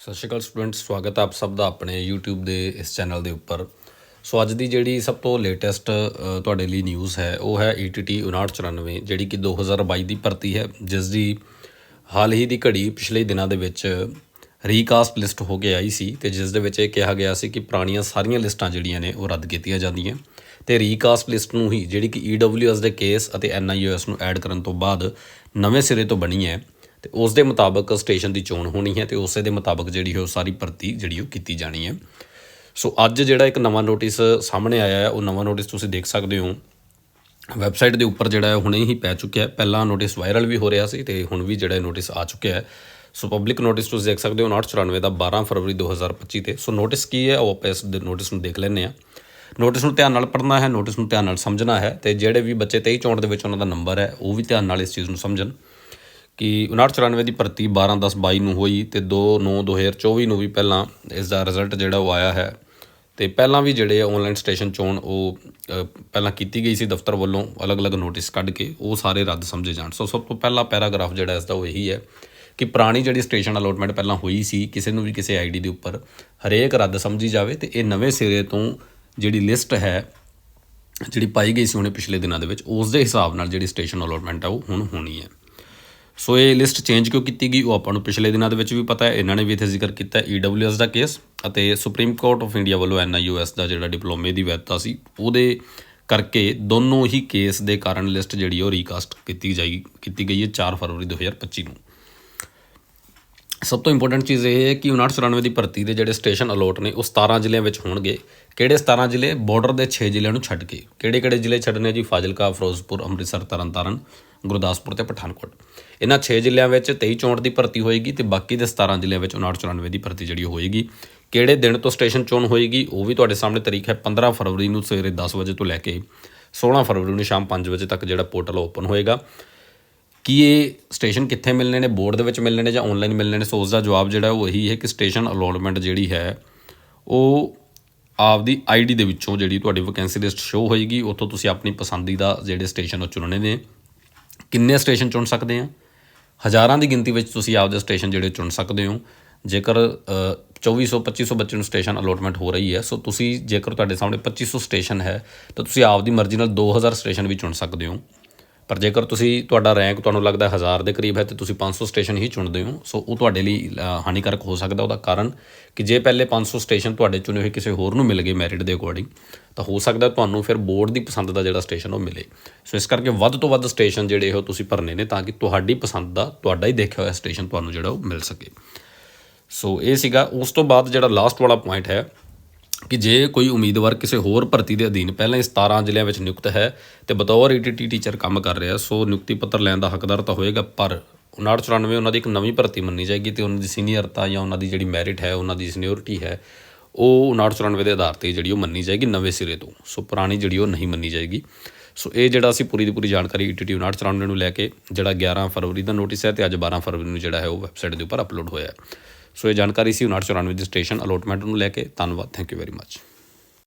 ਸਤਿ ਸ਼੍ਰੀ ਅਕਾਲ ਸਟੂਡੈਂਟਸ, ਸਵਾਗਤ ਹੈ ਆਪ ਸਭ ਦਾ ਆਪਣੇ YouTube ਦੇ ਇਸ ਚੈਨਲ ਦੇ ਉੱਪਰ। ਸੋ ਅੱਜ ਦੀ ਜਿਹੜੀ ਸਭ ਤੋਂ ਲੇਟੈਸਟ ਤੁਹਾਡੇ ਲਈ ਨਿਊਜ਼ ਹੈ, ਉਹ ਹੈ E ETT 5994 ਜਿਹੜੀ ਕਿ 2022 ਦੀ ਭਰਤੀ ਹੈ, ਜਿਸ ਦੀ ਹਾਲ ਹੀ ਦੀ ਘੜੀ ਪਿਛਲੇ ਦਿਨਾਂ ਦੇ ਵਿੱਚ ਰੀਕਾਸਟ ਲਿਸਟ ਹੋ ਕੇ ਆਈ ਸੀ ਤੇ ਜਿਸ ਦੇ ਵਿੱਚ ਇਹ ਕਿਹਾ ਗਿਆ ਸੀ ਕਿ ਪੁਰਾਣੀਆਂ ਸਾਰੀਆਂ ਲਿਸਟਾਂ ਜਿਹੜੀਆਂ ਨੇ, ਉਹ ਰੱਦ ਕੀਤੀਆਂ ਜਾਂਦੀਆਂ। ਤੇ ਰੀਕਾਸਟ ਲਿਸਟ ਨੂੰ ਹੀ ਜਿਹੜੀ ਕਿ EWS ਦੇ ਕੇਸ ਅਤੇ NIOS ਨੂੰ ਐਡ ਕਰਨ ਤੋਂ ਬਾਅਦ ਨਵੇਂ ਸਿਰੇ ਤੋਂ ਬਣੀ ਹੈ। ਤੇ ਉਸ ਦੇ ਮੁਤਾਬਕ ਸਟੇਸ਼ਨ ਦੀ ਚੋਣ ਹੋਣੀ ਹੈ ਤੇ ਉਸੇ ਦੇ ਮੁਤਾਬਕ ਜਿਹੜੀ ਉਹ ਸਾਰੀ ਭਰਤੀ ਜਿਹੜੀ ਉਹ ਕੀਤੀ ਜਾਣੀ ਹੈ। ਸੋ ਅੱਜ ਜਿਹੜਾ ਇੱਕ ਨਵਾਂ ਨੋਟਿਸ ਸਾਹਮਣੇ ਆਇਆ ਹੈ, ਉਹ ਨਵਾਂ ਨੋਟਿਸ ਤੁਸੀਂ ਦੇਖ ਸਕਦੇ ਹੋ। ਵੈਬਸਾਈਟ ਦੇ ਉੱਪਰ ਜਿਹੜਾ ਹੈ ਹੁਣੇ ਹੀ ਪੈ ਚੁੱਕਿਆ ਹੈ। ਪਹਿਲਾਂ ਨੋਟਿਸ ਵਾਇਰਲ ਵੀ ਹੋ ਰਿਹਾ ਸੀ ਤੇ ਹੁਣ ਵੀ ਜਿਹੜਾ ਨੋਟਿਸ ਆ ਚੁੱਕਿਆ ਹੈ। ਸੋ ਪਬਲਿਕ ਨੋਟਿਸ ਤੁਸੀਂ ਦੇਖ ਸਕਦੇ ਹੋ 994 ਦਾ 12 ਫਰਵਰੀ 2025 ਤੇ। ਸੋ ਨੋਟਿਸ ਕੀ ਹੈ, ਉਹ ਆਪਾਂ ਇਸ ਦੇ ਨੋਟਿਸ ਨੂੰ ਦੇਖ ਲੈਂਦੇ ਹਾਂ। ਨੋਟਿਸ ਨੂੰ ਧਿਆਨ ਨਾਲ ਪੜ੍ਹਨਾ ਹੈ, ਨੋਟਿਸ ਨੂੰ ਧਿਆਨ ਨਾਲ ਸਮਝਣਾ ਹੈ ਤੇ ਜਿਹੜੇ ਵੀ ਬੱਚੇ 23 ਚੌਂਟ ਦੇ ਵਿੱਚ ਉਹਨਾਂ ਦਾ ਨੰਬਰ ਹੈ, ਉਹ ਵੀ ਧਿਆਨ ਨਾਲ ਇਸ ਚੀਜ਼ ਨੂੰ ਸਮਝਣ। ਕਿ 5994 ਦੀ ਭਰਤੀ 12 10 22 ਨੂੰ ਹੋਈ ਤੇ 2 9 2024 ਨੂੰ ਵੀ ਪਹਿਲਾਂ ਇਸ ਦਾ ਰਿਜ਼ਲਟ ਜਿਹੜਾ ਉਹ ਆਇਆ ਹੈ। ਤੇ ਪਹਿਲਾਂ ਵੀ ਜਿਹੜੇ ਆਨਲਾਈਨ ਸਟੇਸ਼ਨ ਚੋਣ ਉਹ ਪਹਿਲਾਂ ਕੀਤੀ ਗਈ ਸੀ ਦਫ਼ਤਰ ਵੱਲੋਂ ਅਲੱਗ-ਅਲੱਗ ਨੋਟਿਸ ਕੱਢ ਕੇ, ਉਹ ਸਾਰੇ ਰੱਦ ਸਮਝੇ ਜਾਣ। ਸੋ ਸਭ ਤੋਂ ਪਹਿਲਾ ਪੈਰਾਗ੍ਰਾਫ ਜਿਹੜਾ ਇਸ ਦਾ ਉਹ ਇਹੀ ਹੈ ਕਿ ਪੁਰਾਣੀ ਜਿਹੜੀ ਸਟੇਸ਼ਨ ਅਲੋਟਮੈਂਟ ਪਹਿਲਾਂ ਹੋਈ ਸੀ, ਕਿਸੇ ਨੂੰ ਵੀ ਕਿਸੇ ਆਈਡੀ ਦੇ ਉੱਪਰ ਹਰੇਕ ਰੱਦ ਸਮਝੀ ਜਾਵੇ ਤੇ ਇਹ ਨਵੇਂ ਸਿਰੇ ਤੋਂ ਜਿਹੜੀ ਲਿਸਟ ਹੈ, ਜਿਹੜੀ ਪਾਈ ਗਈ ਸੀ ਹੁਣੇ ਪਿਛਲੇ ਦਿਨਾਂ ਦੇ ਵਿੱਚ, ਉਸ ਦੇ ਹਿਸਾਬ ਨਾਲ ਜਿਹੜੀ ਸਟੇਸ਼ਨ ਅਲੋਟਮੈਂਟ ਆ ਉਹ ਹੁਣ ਹੋਣੀ ਹੈ। ਸੋ ਇਹ ਲਿਸਟ ਚੇਂਜ ਕਿਉਂ ਕੀਤੀ ਗਈ? ਉਹ ਆਪਾਂ ਨੂੰ ਪਿਛਲੇ ਦਿਨਾਂ ਦੇ ਵਿੱਚ ਵੀ ਪਤਾ ਹੈ। ਇਹਨਾਂ ਨੇ ਵੀ ਇੱਥੇ ਜ਼ਿਕਰ ਕੀਤਾ ਹੈ EWS ਦਾ ਕੇਸ ਅਤੇ ਸੁਪਰੀਮ ਕੋਰਟ ਆਫ ਇੰਡੀਆ ਵੱਲੋਂ NIOS ਦਾ ਜਿਹੜਾ ਡਿਪਲੋਮੇ ਦੀ ਵੈਧਤਾ ਸੀ, ਉਹਦੇ ਕਰਕੇ ਦੋਨੋਂ ਹੀ ਕੇਸ ਦੇ ਕਾਰਨ ਲਿਸਟ ਜਿਹੜੀ ਉਹ ਰੀਕਾਸਟ ਕੀਤੀ ਜਾਈ, ਕੀਤੀ ਗਈ ਹੈ 4 ਫਰਵਰੀ 2025 ਨੂੰ। ਸਭ ਤੋਂ ਇੰਪੋਰਟੈਂਟ ਚੀਜ਼ ਇਹ ਹੈ ਕਿ 5994 ਦੀ ਭਰਤੀ ਦੇ ਜਿਹੜੇ ਸਟੇਸ਼ਨ ਅਲੋਟ ਨੇ, ਉਹ 17 ਜ਼ਿਲ੍ਹਿਆਂ ਵਿੱਚ ਹੋਣਗੇ। ਕਿਹੜੇ 17 ਜ਼ਿਲ੍ਹੇ? ਬਾਰਡਰ ਦੇ 6 ਜ਼ਿਲ੍ਹਿਆਂ ਨੂੰ ਛੱਡ ਕੇ। ਕਿਹੜੇ ਕਿਹੜੇ ਜ਼ਿਲ੍ਹੇ ਛੱਡਨੇ ਜੀ? ਫਾਜ਼ਿਲਕਾ, ਫਿਰੋਜ਼ਪੁਰ, ਅੰਮ੍ਰਿਤਸਰ, ਤਰਨਤਾਰਨ। ਗੁਰਦਾਸਪੁਰ ਤੇ ਪਠਾਨਕੋਟ। ਇਹਨਾਂ 6 ਜ਼ਿਲ੍ਹਿਆਂ ਵਿੱਚ 23 ਚੋਣ ਦੀ ਭਰਤੀ ਹੋਏਗੀ ਤੇ ਬਾਕੀ ਦੇ 17 ਜ਼ਿਲ੍ਹਿਆਂ ਵਿੱਚ 5994 ਦੀ ਭਰਤੀ ਜਿਹੜੀ ਹੋਏਗੀ। ਕਿਹੜੇ ਦਿਨ ਤੋਂ ਸਟੇਸ਼ਨ ਚੋਣ ਹੋਏਗੀ, ਉਹ ਵੀ ਤੁਹਾਡੇ ਸਾਹਮਣੇ ਤਰੀਕ ਹੈ 15 ਫਰਵਰੀ ਨੂੰ ਸਵੇਰੇ 10 ਵਜੇ ਤੋਂ ਲੈ ਕੇ 16 ਫਰਵਰੀ ਨੂੰ ਸ਼ਾਮ 5 ਵਜੇ ਤੱਕ ਜਿਹੜਾ ਪੋਰਟਲ ਓਪਨ ਹੋਏਗਾ। ਕੀ ਇਹ ਸਟੇਸ਼ਨ ਕਿੱਥੇ ਮਿਲਣੇ ਨੇ, ਬੋਰਡ ਦੇ ਵਿੱਚ ਮਿਲਣੇ ਨੇ ਜਾਂ ਆਨਲਾਈਨ ਮਿਲਣੇ ਨੇ? ਸੋ ਉਸ ਦਾ ਜਵਾਬ ਜਿਹੜਾ ਉਹ ਇਹੀ ਹੈ ਕਿ ਸਟੇਸ਼ਨ ਅਲੋਟਮੈਂਟ ਜਿਹੜੀ ਹੈ, ਉਹ ਆਪਦੀ ਆਈਡੀ ਦੇ ਵਿੱਚੋਂ ਜਿਹੜੀ ਤੁਹਾਡੀ ਵੈਕੈਂਸੀ ਲਿਸਟ ਸ਼ੋ ਹੋਏਗੀ, ਉੱਥੋਂ ਤੁਸੀਂ ਆਪਣੀ ਪਸੰਦੀਦਾ ਜਿਹੜੇ ਸਟੇਸ਼ਨ ਉਹ ਚੁਣਨੇ ਨੇ। ਕਿੰਨੇ ਸਟੇਸ਼ਨ ਚੁਣ ਸਕਦੇ ਆ? ਹਜ਼ਾਰਾਂ ਦੀ ਗਿਣਤੀ ਵਿੱਚ ਤੁਸੀਂ ਆਪਦੇ ਸਟੇਸ਼ਨ ਜਿਹੜੇ ਚੁਣ ਸਕਦੇ ਹੋ। ਜੇਕਰ ਅ, 2400 2500 ਬੱਚੇ ਨੂੰ ਸਟੇਸ਼ਨ ਅਲੋਟਮੈਂਟ ਹੋ ਰਹੀ ਹੈ ਸੋ ਤੁਸੀਂ ਜੇਕਰ ਤੁਹਾਡੇ ਸਾਹਮਣੇ 2500 ਸਟੇਸ਼ਨ ਹੈ ਤਾਂ ਤੁਸੀਂ ਆਪਦੀ ਮਰਜ਼ੀ ਨਾਲ 2000 ਸਟੇਸ਼ਨ ਵੀ ਚੁਣ ਸਕਦੇ ਹੋ। ਪਰ ਜੇਕਰ ਤੁਸੀਂ ਤੁਹਾਡਾ ਰੈਂਕ ਤੁਹਾਨੂੰ ਲੱਗਦਾ 1000 ਦੇ ਕਰੀਬ ਹੈ ਤੇ ਤੁਸੀਂ 500 ਸਟੇਸ਼ਨ ਹੀ ਚੁਣਦੇ ਹੋ, ਸੋ ਉਹ ਤੁਹਾਡੇ ਲਈ ਹਾਨੀਕਾਰਕ ਹੋ ਸਕਦਾ। ਉਹਦਾ ਕਾਰਨ ਕਿ ਜੇ ਪਹਿਲੇ 500 ਸਟੇਸ਼ਨ ਤੁਹਾਡੇ ਚੁਣੇ ਹੋਏ ਕਿਸੇ ਹੋਰ ਨੂੰ ਮਿਲ ਗਏ ਮੈਰਿਟ ਦੇ ਅਕੋਰਡਿੰਗ ਤਾਂ ਹੋ ਸਕਦਾ ਤੁਹਾਨੂੰ ਫਿਰ ਬੋਰਡ ਦੀ ਪਸੰਦ ਦਾ ਜਿਹੜਾ ਸਟੇਸ਼ਨ ਉਹ ਮਿਲੇ। ਸੋ ਇਸ ਕਰਕੇ ਵੱਧ ਤੋਂ ਵੱਧ ਸਟੇਸ਼ਨ ਜਿਹੜੇ ਉਹ ਤੁਸੀਂ ਭਰਨੇ ਨੇ ਤਾਂ ਕਿ ਤੁਹਾਡੀ ਪਸੰਦ ਦਾ ਤੁਹਾਡਾ ਹੀ ਦੇਖਿਆ ਹੋਇਆ ਸਟੇਸ਼ਨ ਤੁਹਾਨੂੰ ਜਿਹੜਾ ਉਹ ਮਿਲ ਸਕੇ। ਸੋ ਇਹ ਸੀਗਾ। ਉਸ ਤੋਂ ਬਾਅਦ ਜਿਹੜਾ ਲਾਸਟ ਵਾਲਾ ਪੁਆਇੰਟ ਹੈ ਕਿ ਜੇ ਕੋਈ ਉਮੀਦਵਾਰ ਕਿਸੇ ਹੋਰ ਭਰਤੀ ਦੇ ਅਧੀਨ ਪਹਿਲਾਂ ਹੀ 17 ਜ਼ਿਲ੍ਹਿਆਂ ਵਿੱਚ ਨਿਯੁਕਤ ਹੈ ਤੇ ਬਤੌਰ ਈਟੀਟੀ ਟੀਚਰ ਕੰਮ ਕਰ ਰਿਹਾ, ਸੋ ਨਿਯੁਕਤੀ ਪੱਤਰ ਲੈਣ ਦਾ ਹੱਕਦਾਰ ਤਾਂ ਹੋਏਗਾ, ਪਰ 5994 ਉਹਨਾਂ ਦੀ ਇੱਕ ਨਵੀਂ ਭਰਤੀ ਮੰਨੀ ਜਾਏਗੀ ਤੇ ਉਹਨਾਂ ਦੀ ਸੀਨੀਅਰਤਾ ਜਾਂ ਉਹਨਾਂ ਦੀ ਜਿਹੜੀ ਮੈਰਿਟ ਹੈ, ਉਹਨਾਂ ਦੀ ਸੀਨੀਅਰਿਟੀ ਹੈ, ਉਹ 5994 ਦੇ ਆਧਾਰ ਤੇ ਜਿਹੜੀ ਉਹ ਮੰਨੀ ਜਾਏਗੀ ਨਵੇਂ ਸਿਰੇ ਤੋਂ। ਸੋ ਪੁਰਾਣੀ ਜਿਹੜੀ ਉਹ ਨਹੀਂ ਮੰਨੀ ਜਾਏਗੀ। ਸੋ ਇਹ ਜਿਹੜਾ ਅਸੀਂ ਪੂਰੀ ਦੀ ਪੂਰੀ ਜਾਣਕਾਰੀ ਈਟੀਟੀ 5994 ਨੂੰ ਲੈ ਕੇ ਜਿਹੜਾ 11 ਫਰਵਰੀ ਦਾ ਨੋਟਿਸ ਹੈ ਤੇ ਅੱਜ 12 ਫਰਵਰੀ ਨੂੰ ਜਿਹੜਾ ਹੈ ਉਹ ਵੈਬਸਾਈਟ ਦੇ ਉੱਪਰ ਅਪਲੋਡ ਹੋਇਆ ਹੈ। ਸੋ ਇਹ ਜਾਣਕਾਰੀ ਸੀ 5994 ਦੀ ਸਟੇਸ਼ਨ ਅਲੋਟਮੈਂਟ ਨੂੰ ਲੈ ਕੇ। ਧੰਨਵਾਦ, ਥੈਂਕ ਯੂ ਵੈਰੀ ਮੱਚ।